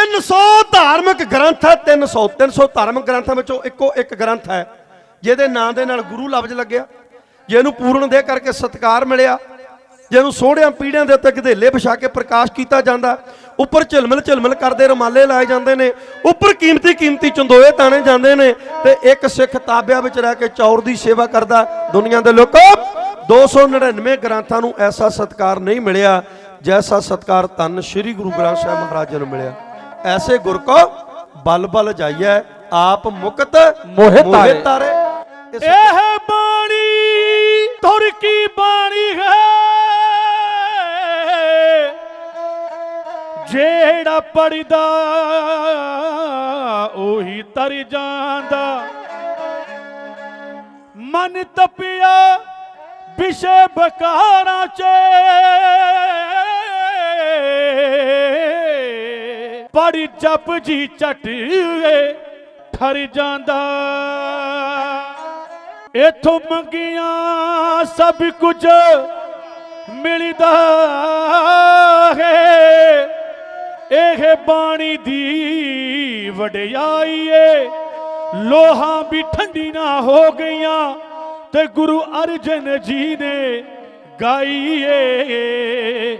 300 ਧਾਰਮਿਕ ਗ੍ਰੰਥ ਹੈ 300 300 ਧਾਰਮਿਕ ਗ੍ਰੰਥਾਂ ਵਿੱਚੋਂ ਇੱਕੋ ਇੱਕ ਗ੍ਰੰਥ ਹੈ। ਜਿਹਦੇ ਨਾਂ ਦੇ ਨਾਲ ਗੁਰੂ ਲਫ਼ਜ਼ ਲੱਗਿਆ, ਜਿਹਨੂੰ ਪੂਰਨ ਦੇ ਕਰਕੇ ਸਤਕਾਰ ਮਿਲਿਆ, ਜਿਹਨੂੰ ਸੋਹਣਿਆਂ ਪੀੜਿਆਂ ਦੇ ਉੱਤੇ ਗਧੇਲੇ ਵਿਛਾ ਕੇ ਪ੍ਰਕਾਸ਼ ਕੀਤਾ ਜਾਂਦਾ, ਉੱਪਰ ਝਿਲਮਿਲ ਝਿਲਮਿਲ ਕਰਦੇ ਰੁਮਾਲੇ ਲਾਏ ਜਾਂਦੇ ਨੇ, ਉੱਪਰ ਕੀਮਤੀ ਕੀਮਤੀ ਚੰਦੋਏ ਤਾਣੇ ਜਾਂਦੇ ਨੇ ਤੇ ਇੱਕ ਸਿੱਖ ਤਾਬਿਆਂ ਵਿੱਚ ਰਹਿ ਕੇ ਚੌਰ ਦੀ ਸੇਵਾ ਕਰਦਾ ਦੁਨੀਆ ਦੇ ਲੋਕੋ। 299 ਗ੍ਰੰਥਾਂ ਨੂੰ ਐਸਾ ਸਤਕਾਰ ਨਹੀਂ ਮਿਲਿਆ, ਜੈਸਾ ਸਤਕਾਰ ਤਨ ਸ੍ਰੀ ਗੁਰੂ ਗ੍ਰੰਥ ਸਾਹਿਬ ਮਹਾਰਾਜ ਨੂੰ ਮਿਲਿਆ। ਐਸੇ ਗੁਰ ਕੋ ਬਲ ਬਲ ਜਾਈਐ ਆਪ ਮੁਕਤ ਮੋਹਿ ਤਾਰੇ। ਇਹ ਬਾਣੀ ਤੁਰ ਕੀ ਬਾਣੀ ਹੈ? ਜਿਹੜਾ ਪੜਦਾ ਉਹੀ ਤਰ ਜਾਂਦਾ। ਮਨ ਤਪਿਆ ਵਿਸ਼ੇ ਬਕਾਰਾਂ ਚ। ਪੜ ਜਪ ਜੀ ਚਟ ਠਰ ਜਾਂਦਾ। ਇਥੋਂ ਮੰਗੀਆਂ ਸਭ ਕੁਝ ਮਿਲਦਾ ਹੈ। ਇਹ ਬਾਣੀ ਦੀ ਵਡਿਆਈ ਏ। ਲੋਹਾਂ ਵੀ ਠੰਡੀ ਨਾ ਹੋ ਗਈਆਂ ਤੇ ਗੁਰੂ ਅਰਜਨ ਜੀ ਨੇ ਗਾਈ ਏ।